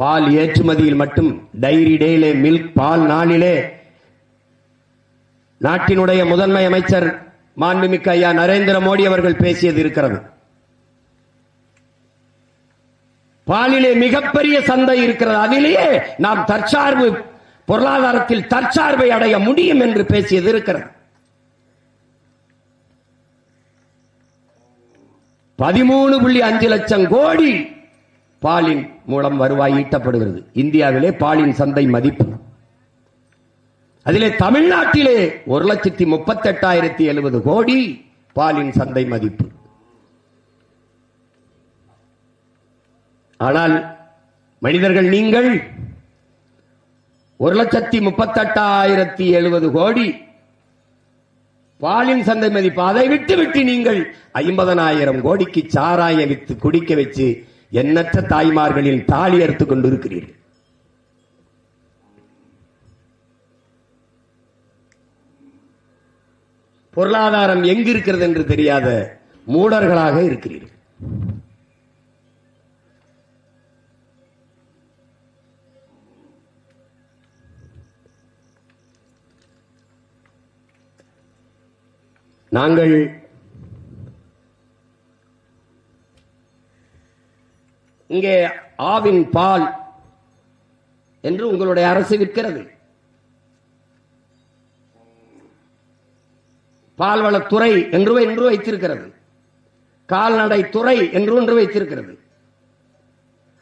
பால் ஏற்றுமதியில் மட்டும் diary டேயிலே milk பால் நாளிலே. நாட்டினுடைய முதன்மை அமைச்சர் மாண்புமிக்க ஐயா நரேந்திர மோடி அவர்கள் பேசியது இருக்கிறது. பாலிலே மிகப்பெரிய சந்தை இருக்கிறது. அதிலேயே நாம் தற்சார்பு பொருளாதாரத்தில் தற்சார்பை அடைய முடியும் என்று பேசியது இருக்கிறது. பதிமூணு புள்ளி அஞ்சு லட்சம் கோடி பாலின் மூலம் வருவாய் ஈட்டப்படுகிறது. இந்தியாவிலே பாலின் சந்தை மதிப்பு. அதிலே தமிழ்நாட்டிலே ஒரு லட்சத்தி முப்பத்தெட்டாயிரத்தி எழுபது கோடி பாலின் சந்தை மதிப்பு. ஆனால் மனிதர்கள் நீங்கள் ஒரு லட்சத்தி முப்பத்தெட்டாயிரத்தி எழுபது கோடி பாலின் சந்தை மதிப்பு. அதை விட்டு விட்டு நீங்கள் ஐம்பதனாயிரம் கோடிக்கு சாராய வித்து குடிக்க வச்சு எண்ணற்ற தாய்மார்களின் தாலி அறுத்து கொண்டிருக்கிறீர்கள். பொருளாதாரம் எங்கு இருக்கிறது என்று தெரியாத மூடர்களாக இருக்கிறீர்கள். நாங்கள் இங்கே ஆவின் பால் என்று உங்களுடைய அரசு விற்கிறது. பால்வளத்துறை என்று என்று வைத்திருக்கிறது. கால்நடை துறை என்று ஒன்று வைத்திருக்கிறது.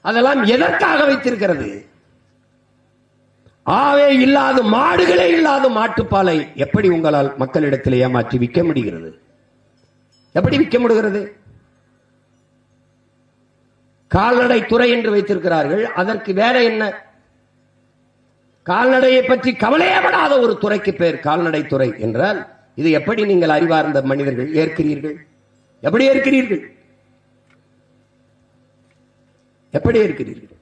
அதெல்லாம் எதற்காக வைத்திருக்கிறது? ஆவே இல்லாத மாடுகளே இல்லாத மாட்டுப்பாலை எப்படி உங்களால் மக்களிடத்தில் ஏமாற்றி விற்க முடிகிறது? எப்படி விற்க முடிகிறது? கால்நடை துறை என்று வைத்திருக்கிறார்கள். அதற்கு வேற என்ன? கால்நடையை பற்றி கவலையப்படாத ஒரு துறைக்கு பேர் கால்நடை துறை என்றால் இது எப்படி நீங்கள் அறிவார்ந்த மனிதர்கள் ஏற்கிறீர்கள்? எப்படி ஏற்கிறீர்கள்? எப்படி ஏற்கிறீர்கள்?